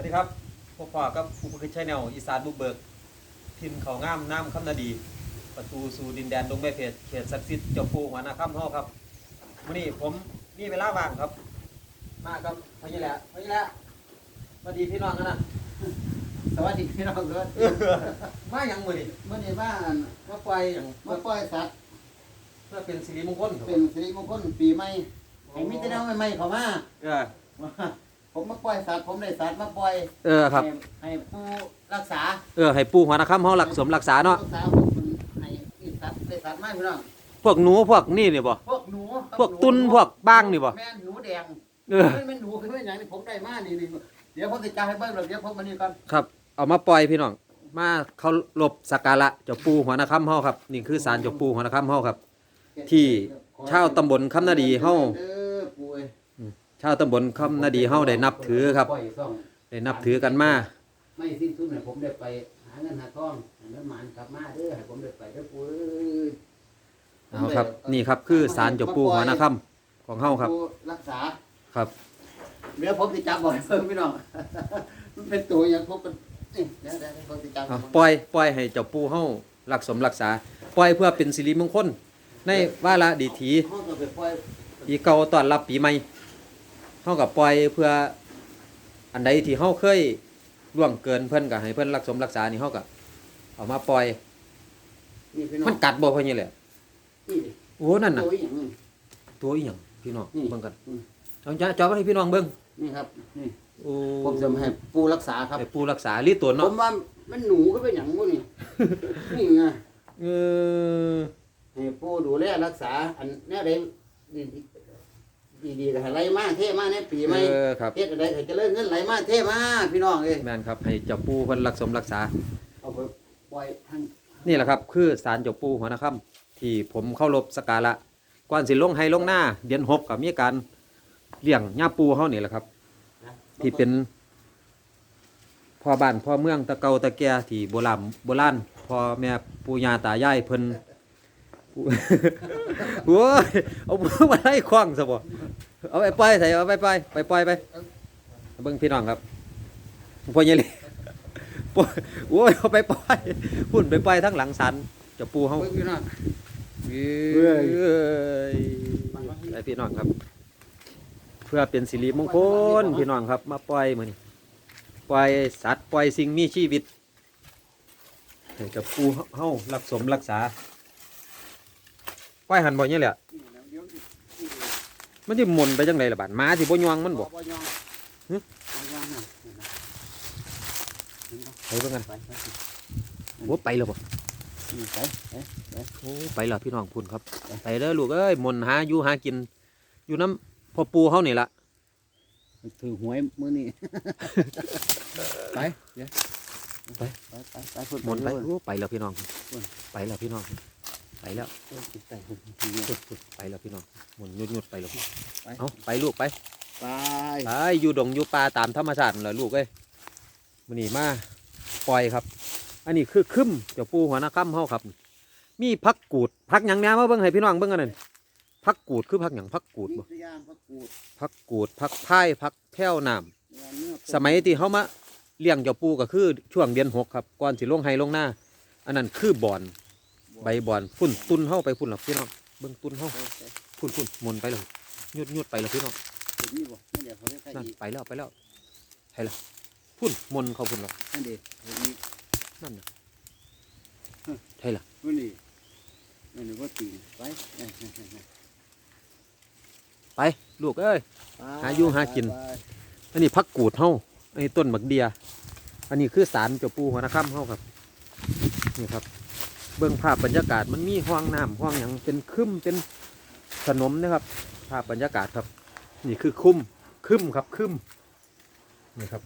วัสดีครับพวกพ่อกับผู้ประคิดชัยแนวอีสานบุกเบิกทิมเขางามน้ำคำนาดี ประตูสู่ดินแดนดงแม่เพชรเขตศักดิ์สิทธิ์เจ้าปู่หัวหน้าค่ำเฮาครับวันนี้ผมมีเวลาว่างครับ มาครับพอยี่แหละพอยี่แหละสวัสดีพี่น้องกันนะสวัสดีพี่น้องเด้อมาอย่างมือนี่เมื่อนี้บ้านมาปล่อยอย่างมาปล่อยสัตว์เพื่อเป็นสิริมงคลครับเป็นสิริมงคลปีใหม่ให้มีแต่แนวใหม่ๆเข้ามาเออ ผมมาปล่อยสัตว์ผมได้สัตว์มาปล่อยเออครับ ให้ให้ผู้รักษาเออให้ปู่หัวหน้าค่ำเฮารักสมรักษาเนาะ รักษาผมเป็นให้มีสัตว์ได้สัตว์มาพี่น้องพวกหนูพวกนี่นี่บ่ พวกหนูพวกตุนพวกบ้างนี่บ่ แม่นหนูแดงเออ ไม่แม่นหนูคือไม่อย่างนี้ผมได้มานี่นี่เดี๋ยวผมจะจ่ายให้เบิ่งแล้วเดี๋ยวผมมานี่ก่อนครับ เอามาปล่อยพี่น้อง มาเขาลบสักการะเจ้าปู่หัวหน้าค่ำเฮาครับ นี่คือศาลเจ้าปู่หัวหน้าค่ำเฮาครับ ที่ชาวตำบลคำนาดีเฮาเด้อปู่เอ้ย ชาวตำบลคำนาดีเฮาได้นับถือครับปล่อยซ่องได้นับถือกันมาไม่สิ้นสุดให้ผมได้ไปหาเงินหาทองให้มันหมานกลับมาเด้อให้ผมได้ไปเด้อปู่เอ้ยเอาครับ นี่ครับคือศาลเจ้าปู่หัวหน้าค่ำของเฮาครับผู้รักษาครับเดี๋ยวผมสิจับบ่อยเพิ่มพี่น้องมันเป็นตัวอย่างพวกมันนี่เดี๋ยวเดี๋ยวผมสิจับเอาปล่อยปล่อยให้เจ้าปู่เฮารักสมรักษา ปล่อยเพื่อเป็นสิริมงคลในวาระดีถีห้องก็ไปปล่อยปีเก่าต้อนรับปีใหม่เฮาก็ปล่อยเพื่ออันใดที่เฮาเคยล่วงเกินเพิ่นก็ให้เพิ่นรักสมรักษานี่เฮาก็เอามาปล่อย นี่พี่น้องมันกัดบ่เพิ่นนี่แหละนี่ดิโอ้นั่นน่ะ ตัวอย่างนี้ตัวอีหยังพี่น้องนี่เบิ่งกันอืม เอาจ้าจอมาให้พี่น้องเบิ่งนี่ครับนี่โอ้ผมจะมาให้ผู้รักษาครับ ให้ปู่รักษาลีตัวผเนาะมว่ามันหนูก็เป็นอย่างพวกนี่นี่ไงเออให้ผู้ดูแลรักษา อันแนวใด ดีดีดีๆก็ให้ไหลมาเท่มาในปีใหม่เออครับ เฮ็ดอะไรให้เจริญเงินไหลมาเท่มาพี่น้องเอ้ยแม่นครับ ให้เจ้าปู่เพิ่นรักสมรักษา เอาไปปล่อยทางนี่แหละครับ คือศาลเจ้าปู่หัวนาค่ำที่ผมเข้ารบสักการะก่อนสิลงให้ลงหน้าเดือนหกก็มีการเลี้ยงย่าปูเฮานี่แหละครับ นะที่เป็นพ่อบ้านพ่อเมืองตะเกาตะแก่ที่โบราณโบราณพ่อแม่ปู่ย่าตายายเพิ่นปู่ โอ้ยเอามาให้คว้างซะบ่ เอาไปปล่อยใส่เอาไปปล่อยไปปล่อยไปเบิ่งพี่น้องครับพ่อใหญ่เลยปล่อยโอ้ยเอาไปปล่อยพุ่นไปปล่อยทั้งหลังสันเจ้าปู่เฮาเบิ่งพี่น้องเอ้ยไอพี่น้องครับ เพื่อเป็นสิริมงคลพี่น้องครับ มาปล่อยมือนี้ปล่อยสัตว์ปล่อยสิ่งมีชีวิตให้กับปูเฮารักสมรักษาปล่อยหันบ่เนี่ยแหละ นี่นะเดี๋ยวนี่นี่ มันสิหมุนไปจังไดล่ะบาดหมาสิบ่ยองมันบ่ บ่ยองหึ บ่ยองน่ะเห็นปะไปเบิ่งกันไปไปโอ้ไปแล้วบ่นี่ไปไปโอ้ไปแล้วพี่น้องพุ่นครับ ไปเด้อลูกเอ้ยหมุนหาอยู่หากิน อยู่น้ำพ่อปูเฮานี่ล่ะถือหวยมื้อนี้ ไปเดี๋ยวไปไปไปไปพุ่นหมุนไปพุ่โอ้ไปแล้วพี่น้องพุ่นไปแล้วพี่น้องไปแล้วพุ่น ไปพุ่นสุดสุดไปแล้วพี่น้องหมุนยุดยุดไปแล้วไปเอาไปลูกไปไปไปอยู่ดงอยู่ป่าตามธรรมชาตินั่นแหละลูกเอ้ยมันนี่มาปล่อยครับ อันนี้คือคึมเจ้าปูหัวหน้าค่ำเฮาครับ มีพักกูดพักหยังแหน่มาเบิ่งให้พี่น้องเบิ่งกันนั่นพักกูดคือพักหยังพักกูดมีบ่ตัวอย่างพระกูดพักกูดพักพายพักแพ้วน้ำเนื้อเนื้อสมัยที่เฮามาเลี้ยงเจ้าปูก็คือช่วงเดือนหกครับก่อนสิลงไห้ลงหน้า อันนั้นคือบอน ใบบอนพุ่นตุนเฮาไปพุ่นหรอกพี่น้องเบิ่งตุนเฮาไปไปพุ่นพุ่นหมุนไปเลยยุดยุดไปแล้วพี่น้องเดี๋ยวนี้บ่ไม่เดี๋ยวเขาเรียกใครนั่นอีกไปแล้วไปแล้วใช่ละพุ่นมนเขาพุ่นหรอกนั่นเดี๋ยวเดี๋ยวนี้นั่นน่ะใช่ละวันนี้นั่นนี่ว่าตีนไปเอ้ยเอ้ยเอ้ยเอ้ยไปลูกเอ้ยไปหาอยู่หากินไปอันนี้พักกูดเฮาอันนี้ต้นบักเดีย อันนี้คือสารเจ้าปูหัวนาค่ำเฮาครับ นี่ครับ เบื้องภาพบรรยากาศมันมีห้องน้ำห้องอย่างเป็นคึมเป็นขนมนะครับ ภาพบรรยากาศครับ นี่คือคุ้มคึมครับคึมนี่ครับ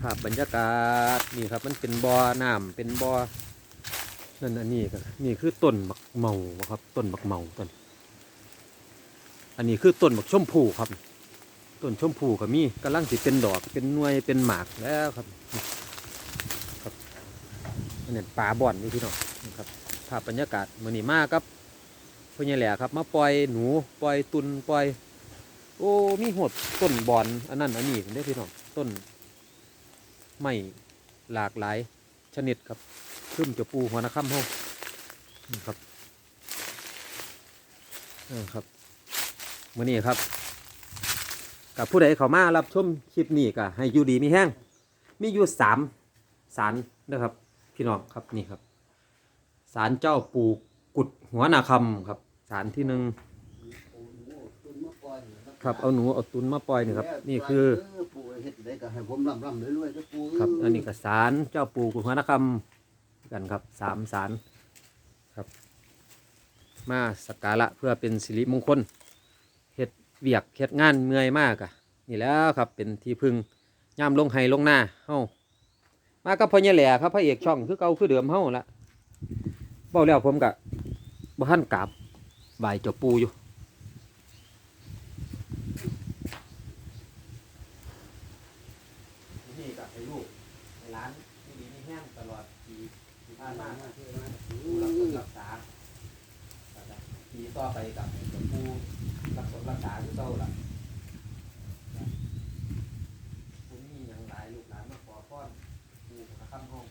ภาพบรรยากาศนี่ครับ มันเป็นบ่อน้ำเป็นบ่อนั่นอันนี้ก็นี่คือต้นบักเมาครับ ต้นบักเมาต้นอันนี้คือต้นบักชมพูครับต้นชมพูก็มีกำลังสิเป็นดอกเป็นหน่วยเป็นหมากแล้วครับ อันนี้ป่าบ่อนนี่พี่น้องนี่ครับภาพบรรยากาศมือนี้มากครับพื่อนแหล่ครับ มาปล่อยหนูปล่อยตุนปล่อย โอ้มีหดต้นบอนอันนั้นอันนี้ได้พี่น้องต้นไม้หลากหลายชนิดครับขึ้นจะปูหัวนะครับเฮานี่ครับเอครับมื้อนี้ครับ กับผู้ใดเขามารับชมคลิปนี้ก็ให้อยู่ดีมีแห้งมีอยู่สามสารนะครับ พี่น้องครับนี่ครับสารเจ้าปู่กุดหัวนาคำครับสารที่หนึ่งครับเอาหนูเอาตุนมาปล่อยนี่ครับ นี่คือครับอันนี้ก็สารเจ้าปู่กุฎหัวนาคำกันครับสามสารครับ มาสักการะเพื่อเป็นสิริมงคลเฮ็ดเวียกเฮ็ดงานเมื่อยมากอะนี่แล้วครับเป็นที่พึ่งย่ามลงไห้ลงหน้าเฮา มากับพ่อใหญ่แหล่ครับพระเอกช่องคือเก่าคือเดิมเฮาละเบ้าแล้วผมกะบ่ทันกราบบ่ายเจ้าปูอยู่นี่กับให้ลูกให้ร้านที่ดีนี่แห้งตลอดปีที่ผ่านมาผู้รักษารักษาปีต่อไปกับจบปูรักษารักษาที่เก่าละคุณมีอย่างหลายลูกหลานมาขอพร ปู่นะครับห้อง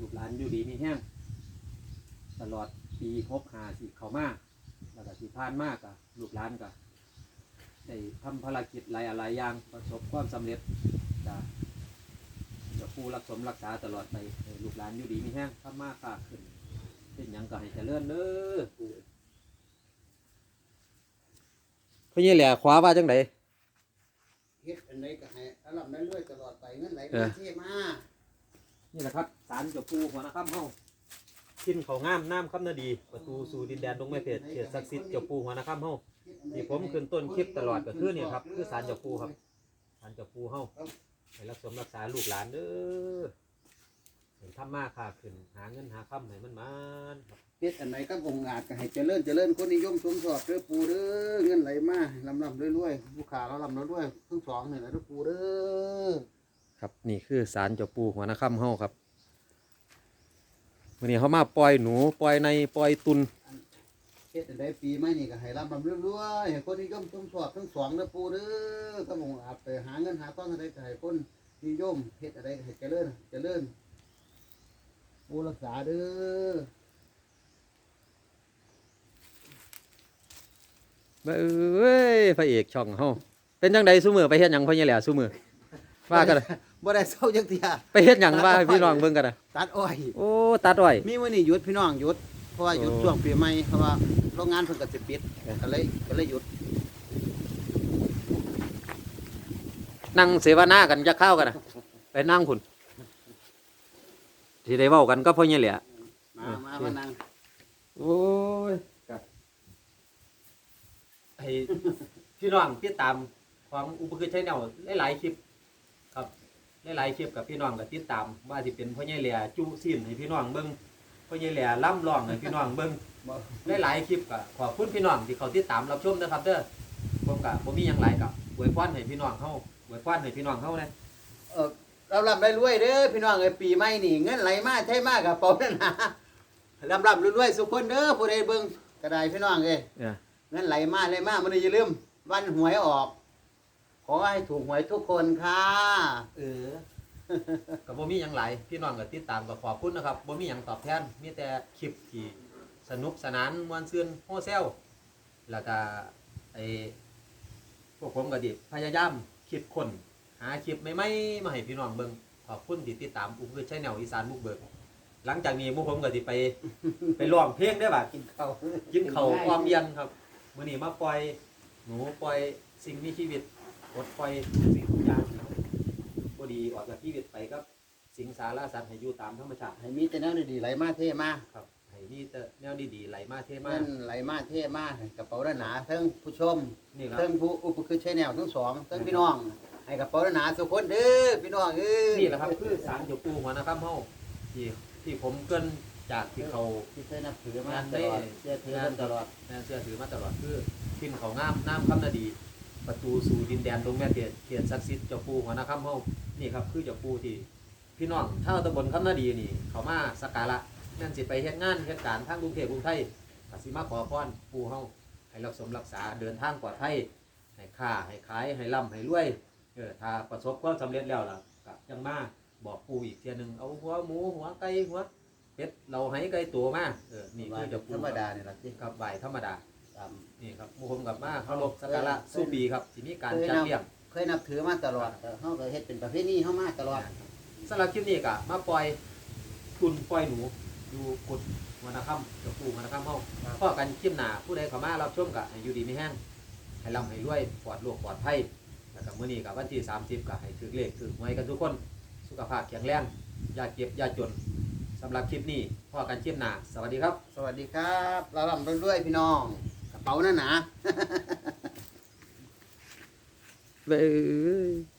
ลูกหลานอยู่ดีมีแห้งตลอดปีหกหาสิเขามาแล้วก็ที่ผ่านมากอะลูกหลานก็ได้ทำภารกิจหลายอะไรอย่างประสบความสำเร็จจ้ะ จะผู้รักสมรักษาตลอดไปให้ลูกหลานอยู่ดีมีแห้งทำมากค้าขึ้นเป็นหยังก็ให้เจริญเด้อพี่นี่แหละขวาว่าจังได เฮ็ดอันใดก็ให้ร่ำรวยตลอดไปเงินไหลเอมาอเทมานี่แหละครับสารเจ้าปูหัวนะครับเฮาขึ้นเขางามน้ำคำนาดี ประตูสู่ดินแดนดงไม้เพชรเขตศักดิ์สิทธิ์เจ้าปูหัวนะครับเฮา ที่ผมขึ้นต้นคลิปตลอดก็คือเนี่ยครับคือสารเจ้าปูครับ สารเจ้าปูเฮา ให้รักสมรักษาลูกหลานเด้อเห็นทำมาค้าขึ้น หาเงินหาคำให้มันมันครับเฮ็ดอันใดก็องค์อาจก็ให้เจริญเจริญคนนิยมสมสอบเด้อปู่เด้อเงินไหลมาร่ำๆรวยๆผู้ขาเราร่ำรวยๆทั้งสองนี่แหละเด้อปู่เด้อครับนี่คือสารเจ้าปูหัวนะครับเฮาครับวันนี้เขามาปล่อยหนูปล่อยในปล่อยตุนเฮ็ดอันใดปีใหม่นี่ก็ให้ร่ำๆรวยๆให้คนนิยมสมสอบทั้งสองเด้อปู่เด้อก็องค์อาจไปหาเงินหาทองอันใดก็ให้คนนิยมเฮ็ดอันใดก็ให้เจริญเจริญปู่รักษาเด้อเอ้ยพระเอกช่องเฮาเป็นจังใดซุมือไปเฮ็ดหยังพ่อใหญ่แหล่ซุมือว่ากันบ่ได้เศร้าจักเที่ยไปเฮ็ดหยังว่าให้พี่น้องเบิ่งกันนะตัดอ้อยโอ้ตัดอ้อยมีมื้อนี้หยุดพี่น้องหยุดเพ ราะว่าหยุดโอ้ช่วงปีใหม่เพราะว่าโรงงานเพิ่นก็สิปิดก็เลยก็เลยหยุดนั่งเสวนากันจะเข้ากันนะไปนั่งคุณที่ได้เว้ากันก็พ่อใหญ่แหล่มาเออมาโอเคมานั่งโอ้ยครับให้พี่น้องติดตามของอุปกรณ์ใช้แนวหลายๆคลิป ครับหลายๆคลิปกับพี่น้องก็ติดตามว่าสิเป็นพ่อใหญ่แหล่จูซีนให้พี่น้องเบิ่ง พ่อใหญ่แหล่ล่ำร้องให้พี่น้องเบิ่งบ่หลายๆคลิปก็ขอบคุณพี่น้องที่เขาติดตามรับชมนะครับเด้อผมก็บ่มีหยังหลายกับอวยพรให้พี่น้องเฮาอวยพรให้พี่น้องเฮานะเออเราลำได้รวยเด้อพี่น้องเอ้ยปีใหม่นี่เงินไหลมาใช่มากกับเป๋านั่นนะลำลำรวยๆสุกคนเด้อผู้ใดเบิ่งก็ได้พี่น้องเอ้ยเออเงินไหลมาไหลมามันอย่าลืมวันหวยออกขอให้ถูกหวยทุกคนค่ะ เออ ก็บ่มีหยังหลายพี่น้องก็ติดตามก็ขอบคุณนะครับบ่มีหยังตอบแทนมีแต่คลิปที่สนุกสนานม่วนซื่นโฮแซลแล้วก็ไอ้พวกผมก็ดิพยายามคิดคนหาคลิปใหม่ๆมาให้พี่น้องเบิ่งขอบคุณที่ติดตามอุปกรณ์ใช้แนวอีสานมุกเบิก หลังจากนี้พวกผมก็สิไป ไปร้องเพลงได้อบัดกินข้าวกินเขาวความเย็นครับมื้อนี้มาปล่อย หนูปล่อยสิ่งมีชีวิตปลดปล่อยทุกสิ่งทุกอย่างที่บ่ ดีออกจากชีวิตไปกับสิงสารสัตว์ให้อยู่ตามธรรมชาติ ให้มีแต่แนวดีๆไหลมาเทมาครับให้มีแต่แนวดีๆไหลมาเทมาเงินไหลมาเทมาให้กระเป๋าด้านหนาทั้งผู้ชมนี่ครับ ทั้งผู้อุปคือใช้แนวทั้งสองทั้งพี่น้อง ให้กระเป๋าด้านหนาสุกคนเด้อพี่น้องเอ้ยนี่แหละครับคือสารเจ้าปูหัวนะครับเฮาที่ที่ผมเกรินจากที่เขา ที่เคยนับถือมาตลอดเชื่อถือมาตลอดแม่เชื่อถือมาตลอดคือกินเขาวงามน้ำคำนาดี ประตูสู่ดินแดนดงแม่เตียเทียนศักดิ์สิทธิ์เจ้าปู่หัวหน้าค่ำเฮา นี่ครับคือเจ้าปู่ที่พี่น้องถ้าตำบลคำนาดีนี่ เขามาสักการะแม่นสิไปเฮ็ดงานเฮ็ดการทางกรุงเทพกรุงไทยก็สิมาขอพรปู่เฮาให้รักสมรักษาเดินทางปลอดภัยให้ค้าให้ขายให้ร่ำให้รวยเออถ้าประสบความสำเร็จแล้วล่ะก็ยังมาบอกปู่อีกเทียหนึงเอาหัวหมูหัวไก่หัวเป็ดเราให้ไก่ตัวมาเออนี่คือเจ้าปู่ธรรมดานี่ล่ะสิครับไหวธรรมดาตามนี่ครับหมู่ผมกับมาเคารพสักการะสู้ปีครับที่มีการจัดเลี้ยง เคยนับถือมาตลอดแต่เฮาก็เฮ็ดเป็นประเพณีเฮามาตลอดสำหรับคลิปนี้ก็มาปล่อยทุนปล่อยหนูอยู่กุดวันนะค่ำกับปู่วันนะค่ำเฮาพ่อกันคลิปหน้าผู้ใดเข้ามารับชมก็ให้อยู่ดีไม่แห้งให้ร่ำให้รวยปลอดโรคปลอดภัยแล้วก็มื้อนี้ก็วันที่30ก็ให้ถือเลขถือหวยกันทุกคน สุขภาพแข็งแรงอย่าเก็บอย่าจนสำหรับคลิปนี้พ่อกันคลิปหน้าสวัสดีครับ สวัสดีครับเราลำด้วยๆพี่น้องกระเป๋าหนาหนา เบ้ย